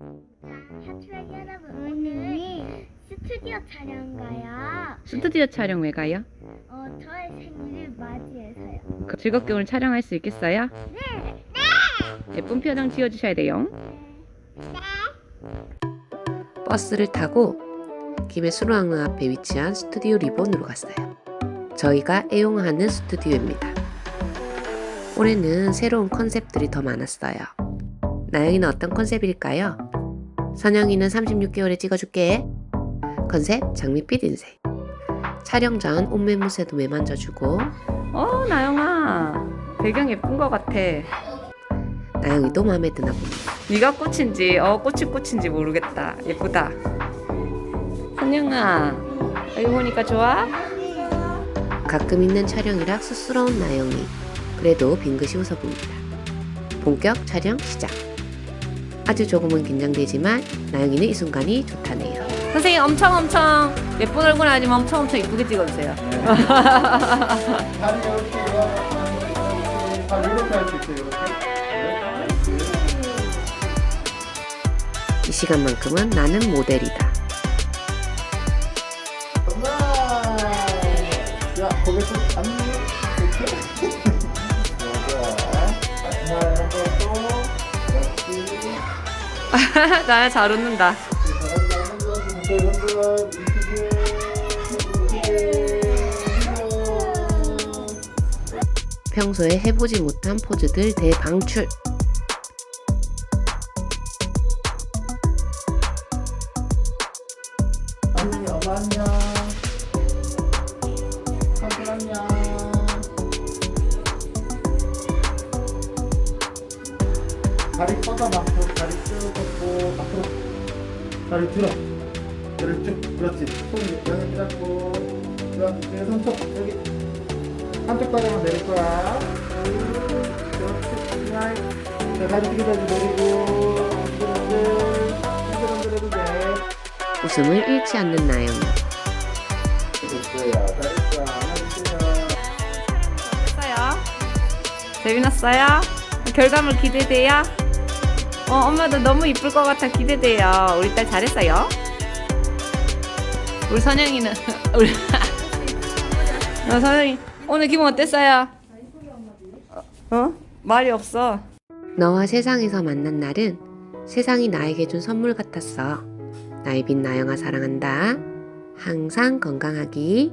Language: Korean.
사춘기 여러분 오늘 스튜디오 촬영 가요. 스튜디오 촬영 왜 가요? 어 저의 생일을 맞이해서요. 그 즐겁게 오늘 촬영할 수 있겠어요? 네. 예쁜 표정 지어주셔야 돼요. 버스를 타고 김해 수로항로 앞에 위치한 스튜디오 리본으로 갔어요. 저희가 애용하는 스튜디오입니다. 올해는 새로운 컨셉들이 더 많았어요. 나영이는 어떤 컨셉일까요? 선영이는 36개월에 찍어줄게. 컨셉 장밋빛 인생. 촬영 전 옷매무새도 매만져주고 어 나영아 배경 예쁜 것 같아. 나영이도 마음에 드나 봅니다. 네가 꽃인지 어 꽃이 꽃인지 모르겠다. 예쁘다. 선영아 여기 보니까 좋아? 가끔 있는 촬영이라 쑥스러운 나영이. 그래도 빙긋이 웃어봅니다. 본격 촬영 시작. 아주 조금은 긴장되지만 나영이는 이 순간이 좋다네요. 선생님 엄청 엄청 예쁜 얼굴 아니면 엄청 엄청 예쁘게 찍어주세요. 다리 이렇게 이렇게 다리 이렇게 할 수 있어요 이렇게 이 시간만큼은 나는 모델이다. 고개 좀 잡니 이렇게 나야 잘 웃는다. 평소에 해보지 못한 포즈들 대방출. 안녕 다리 뻗어봐 다리 쭉 뻗고 앞으로 다리 들어 다리 쭉 그렇지 손 양을 잡고 내 손톱 여기 한쪽 다리만 내릴 거야 그렇지 자 다리 뒤로다시 내리고 흔들흔들 흔들흔들 해도 돼 웃음을 잃지 않는 나영이. 됐어요. 잘했어. 안아주세요. 어땠어요? 재미났어요? 결과물 기대돼요? 어, 엄마도 너무 이쁠 것 같아 기대돼요. 우리 딸 잘했어요. 우리 선영이는 우리 어, 선영이 오늘 기분 어땠어요? 어? 말이 없어. 너와 세상에서 만난 날은 세상이 나에게 준 선물 같았어. 나이빈 나영아 사랑한다. 항상 건강하기.